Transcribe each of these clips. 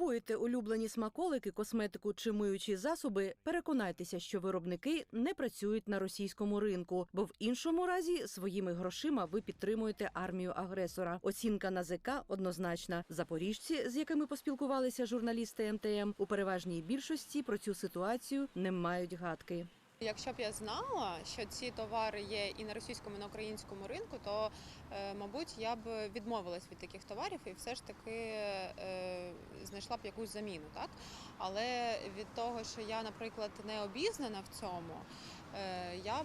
Купуєте улюблені смаколики, косметику чи миючі засоби, переконайтеся, що виробники не працюють на російському ринку, бо в іншому разі своїми грошима ви підтримуєте армію агресора. Оцінка НАЗК однозначна. Запоріжці, з якими поспілкувалися журналісти МТМ, у переважній більшості про цю ситуацію не мають гадки. Якщо б я знала, що ці товари є і на російському, і на українському ринку, то е, мабуть я б відмовилась від таких товарів і все ж таки е, знайшла б якусь заміну, так? Але від того, що я, наприклад, не обізнана в цьому, е, я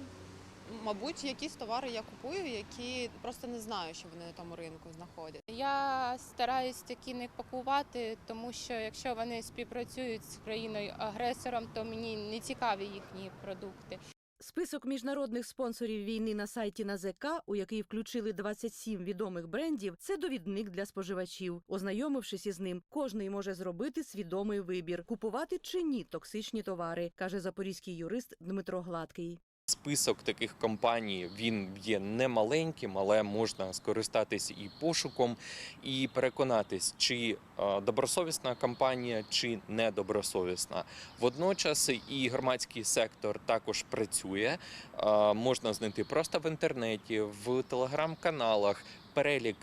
мабуть якісь товари я купую, які просто не знаю, що вони на тому ринку знаходять. Я стараюсь такі не пакувати, тому що якщо вони співпрацюють з країною агресором, то мені не цікаві їхні продукти. Список міжнародних спонсорів війни на сайті НАЗК, у який включили 27 відомих брендів, це довідник для споживачів. Ознайомившись із ним, кожний може зробити свідомий вибір, купувати чи ні токсичні товари, каже запорізький юрист Дмитро Гладкий. Список таких компаній він є немаленьким, але можна скористатись і пошуком, і переконатись, чи е, добросовісна компанія, чи недобросовісна. Водночас і громадський сектор також працює. Е, Можна знайти просто в інтернеті, в телеграм-каналах перелік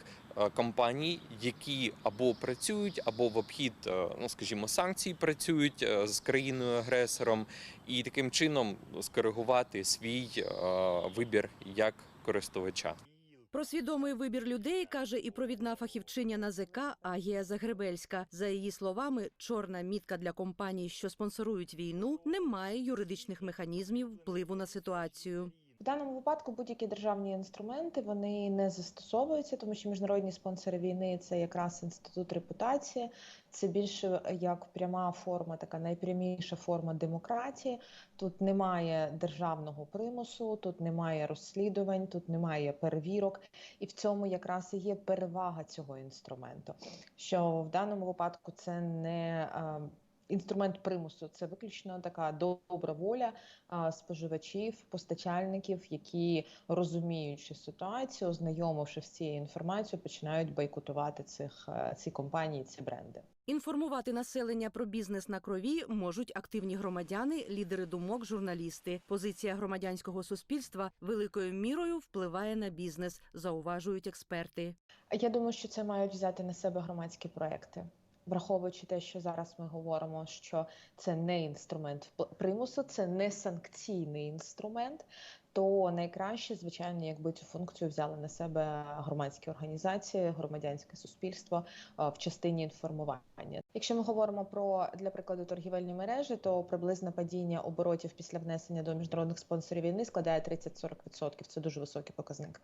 компаній, які або працюють, або в обхід, е, ну скажімо, санкцій працюють е, з країною агресором, і таким чином скоригувати свій е, вибір як користувача. Про свідомий вибір людей каже і провідна фахівчиня НАЗК Агія Загребельська. За її словами, чорна мітка для компаній, що спонсорують війну, не має юридичних механізмів впливу на ситуацію. В даному випадку будь-які державні інструменти вони не застосовуються, тому що міжнародні спонсори війни це якраз інститут репутації, це більше як пряма форма, така найпряміша форма демократії. Тут немає державного примусу, тут немає розслідувань, тут немає перевірок, і в цьому якраз і є перевага цього інструменту. Що в даному випадку це не е, інструмент примусу, це виключно така добра воля споживачів, постачальників, які розуміючи ситуацію, ознайомивши з цією інформацією, починають бойкотувати цих е, ці компанії, ці бренди. Інформувати населення про бізнес на крові можуть активні громадяни, лідери думок, журналісти. Позиція громадянського суспільства великою мірою впливає на бізнес, зауважують експерти. Я думаю, що це мають взяти на себе громадські проекти. Враховуючи те, що зараз ми говоримо, що це не інструмент примусу, це не санкційний інструмент, то найкраще, звичайно, якби цю функцію взяли на себе громадські організації, громадянське суспільство в частині інформування. Якщо ми говоримо про для прикладу торгівельні мережі, то приблизне падіння оборотів після внесення до міжнародних спонсорів війни складає 30-40%. Це дуже високий показник.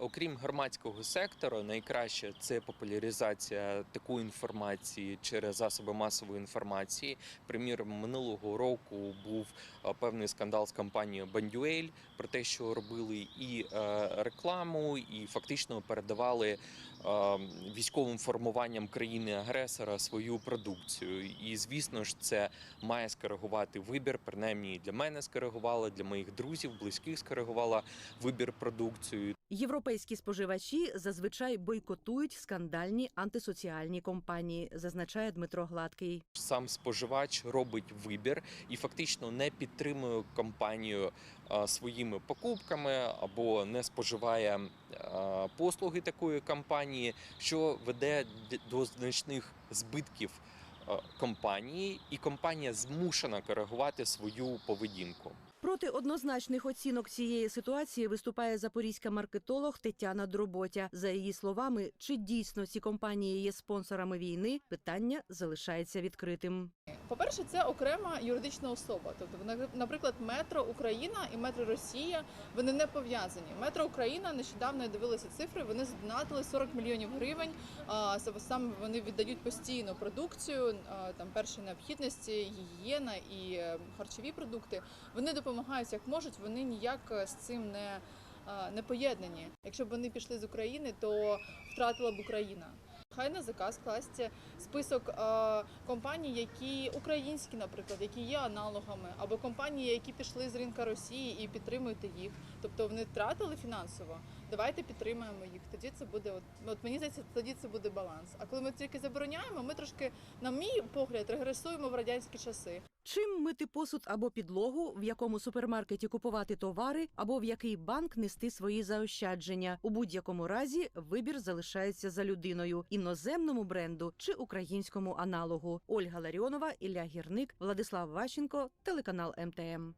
Окрім громадського сектору, найкраще це популяризація такої інформації через засоби масової інформації. Приміром, минулого року був е, певний скандал з компанією Бандюель про те, що робили і е, рекламу, і фактично передавали військовим формуванням країни-агресора свою продукцію. І звісно ж, це має скоригувати вибір. Принаймні для мене скоригувала, для моїх друзів, близьких скоригувала вибір продукцію. Європейські споживачі зазвичай бойкотують скандальні антисоціальні компанії, зазначає Дмитро Гладкий. сам споживач робить вибір і фактично не підтримує компанію своїми покупками або не споживає послуги такої компанії, що веде до значних збитків компанії, і компанія змушена коригувати свою поведінку. Проти однозначних оцінок цієї ситуації виступає запорізька маркетолог Тетяна Дроботя. За її словами, чи дійсно ці компанії є спонсорами війни, питання залишається відкритим. По-перше, це окрема юридична особа. Тобто, наприклад, метро Україна і метро Росія вони не пов'язані. Метро Україна нещодавно я дивилася цифри. Вони задонатили 40 мільйонів гривень. Саме вони віддають постійно продукцію, там першої необхідності, гігієна і е, харчові продукти. Вони допомагають як можуть. Вони ніяк е, з цим не, не поєднані. Якщо б вони пішли з України, то втратила б Україна. Хай на заказ класться список е, компаній, які українські, наприклад, які є аналогами, або компанії, які пішли з ринка Росії і підтримуєте їх. Тобто вони втратили фінансово, давайте підтримаємо їх. Тоді це буде от, от мені здається, тоді це буде баланс. А коли ми тільки забороняємо, ми трошки, на мій погляд, регресуємо в радянські часи. Чим мити посуд або підлогу, в якому супермаркеті купувати товари, або в який банк нести свої заощадження. У будь-якому разі вибір залишається за людиною іноземному бренду чи українському аналогу. Ольга Ларіонова, Ілля Гірник, Владислав Ващенко, телеканал МТМ.